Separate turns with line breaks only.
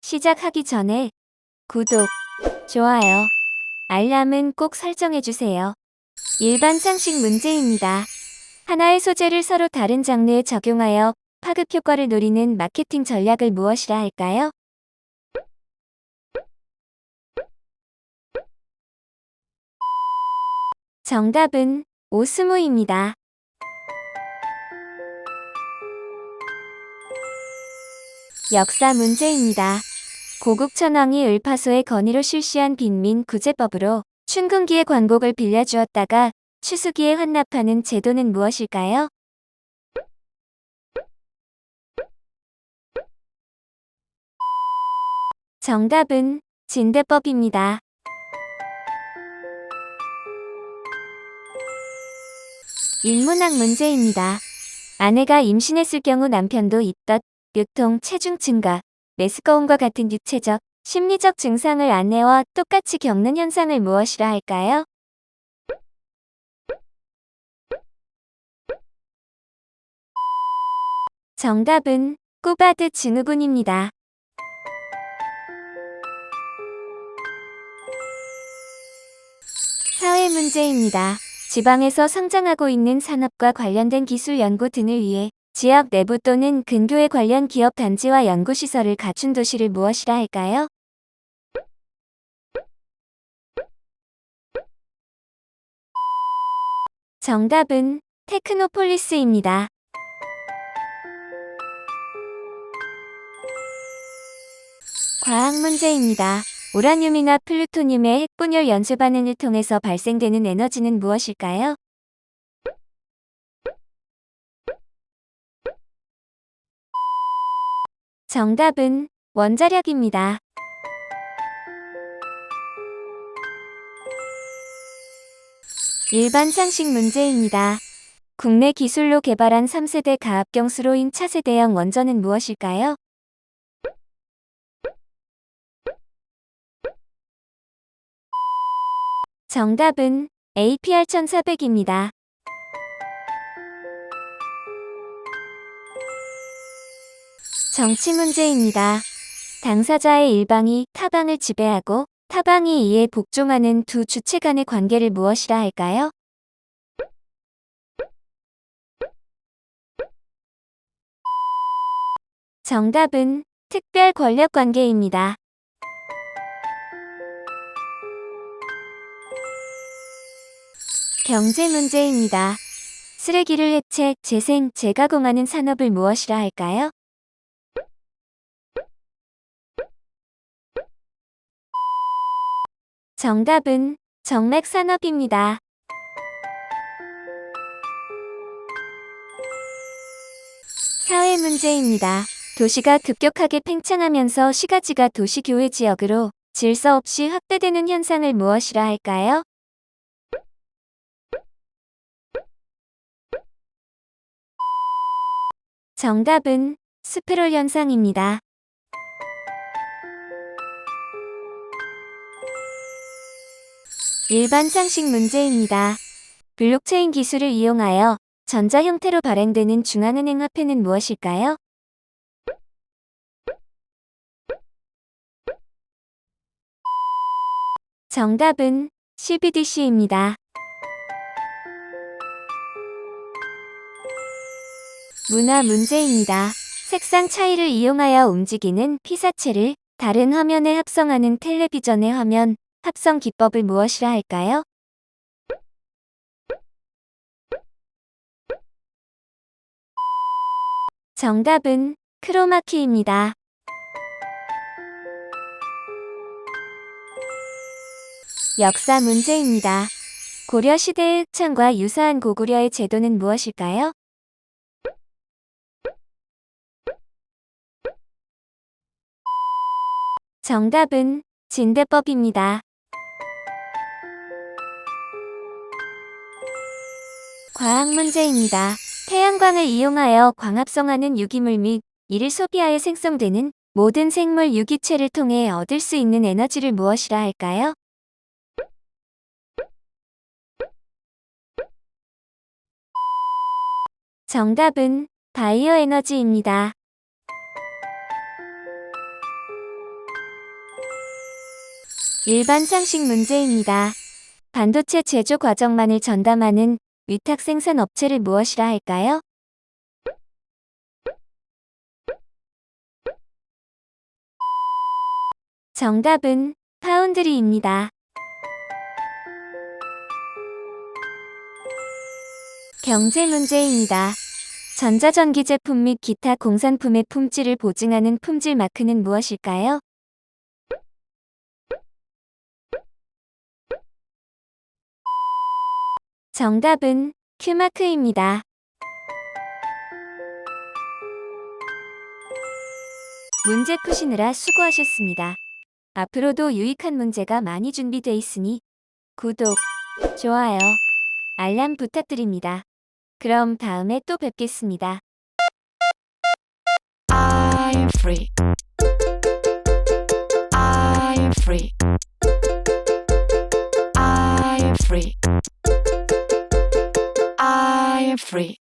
시작하기 전에 구독, 좋아요, 알람은 꼭 설정해주세요. 일반 상식 문제입니다. 하나의 소재를 서로 다른 장르에 적용하여 파급 효과를 노리는 마케팅 전략을 무엇이라 할까요? 정답은 오스무입니다. 역사 문제입니다. 고국 천왕이 을파소의 건의로 실시한 빈민 구제법으로 춘궁기의 관곡을 빌려주었다가 추수기에 환납하는 제도는 무엇일까요? 정답은 진대법입니다. 인문학 문제입니다. 아내가 임신했을 경우 남편도 입덧, 뇨통, 체중 증가, 메스꺼움과 같은 유체적, 심리적 증상을 아내와 똑같이 겪는 현상을 무엇이라 할까요? 정답은 꼬바드 증후군입니다. 사회 문제입니다. 지방에서 성장하고 있는 산업과 관련된 기술 연구 등을 위해 지역 내부 또는 근교에 관련 기업 단지와 연구시설을 갖춘 도시를 무엇이라 할까요? 정답은 테크노폴리스입니다. 과학 문제입니다. 우라늄이나 플루토늄의 핵분열 연쇄 반응을 통해서 발생되는 에너지는 무엇일까요? 정답은 원자력입니다. 일반 상식 문제입니다. 국내 기술로 개발한 3세대 가압경수로인 차세 대형 원전은 무엇일까요? 정답은 APR 1400입니다. 정치 문제입니다. 당사자의 일방이 타방을 지배하고 타방이 이에 복종하는 두 주체 간의 관계를 무엇이라 할까요? 정답은 특별 권력 관계입니다. 경제 문제입니다. 쓰레기를 해체, 재생, 재가공하는 산업을 무엇이라 할까요? 정답은 정맥산업입니다. 사회 문제입니다. 도시가 급격하게 팽창하면서 시가지가 도시교외 지역으로 질서 없이 확대되는 현상을 무엇이라 할까요? 정답은 스페롤 현상입니다. 일반 상식 문제입니다. 블록체인 기술을 이용하여 전자 형태로 발행되는 중앙은행 화폐는 무엇일까요? 정답은 CBDC입니다. 문화 문제입니다. 색상 차이를 이용하여 움직이는 피사체를 다른 화면에 합성하는 텔레비전의 화면 합성 기법을 무엇이라 할까요? 정답은 크로마키입니다. 역사 문제입니다. 고려 시대의 흑창과 유사한 고구려의 제도는 무엇일까요? 정답은 진대법입니다. 과학 문제입니다. 태양광을 이용하여 광합성하는 유기물 및 이를 소비하여 생성되는 모든 생물 유기체를 통해 얻을 수 있는 에너지를 무엇이라 할까요? 정답은 바이오 에너지입니다. 일반 상식 문제입니다. 반도체 제조 과정만을 전담하는 위탁 생산 업체를 무엇이라 할까요? 정답은 파운드리입니다. 경제 문제입니다. 전자전기 제품 및 기타 공산품의 품질을 보증하는 품질 마크는 무엇일까요? 정답은 큐마크입니다. 문제 푸시느라 수고하셨습니다. 앞으로도 유익한 문제가 많이 준비돼 있으니 구독, 좋아요, 알람 부탁드립니다. 그럼 다음에 또 뵙겠습니다.
I'm free. I'm free. Free.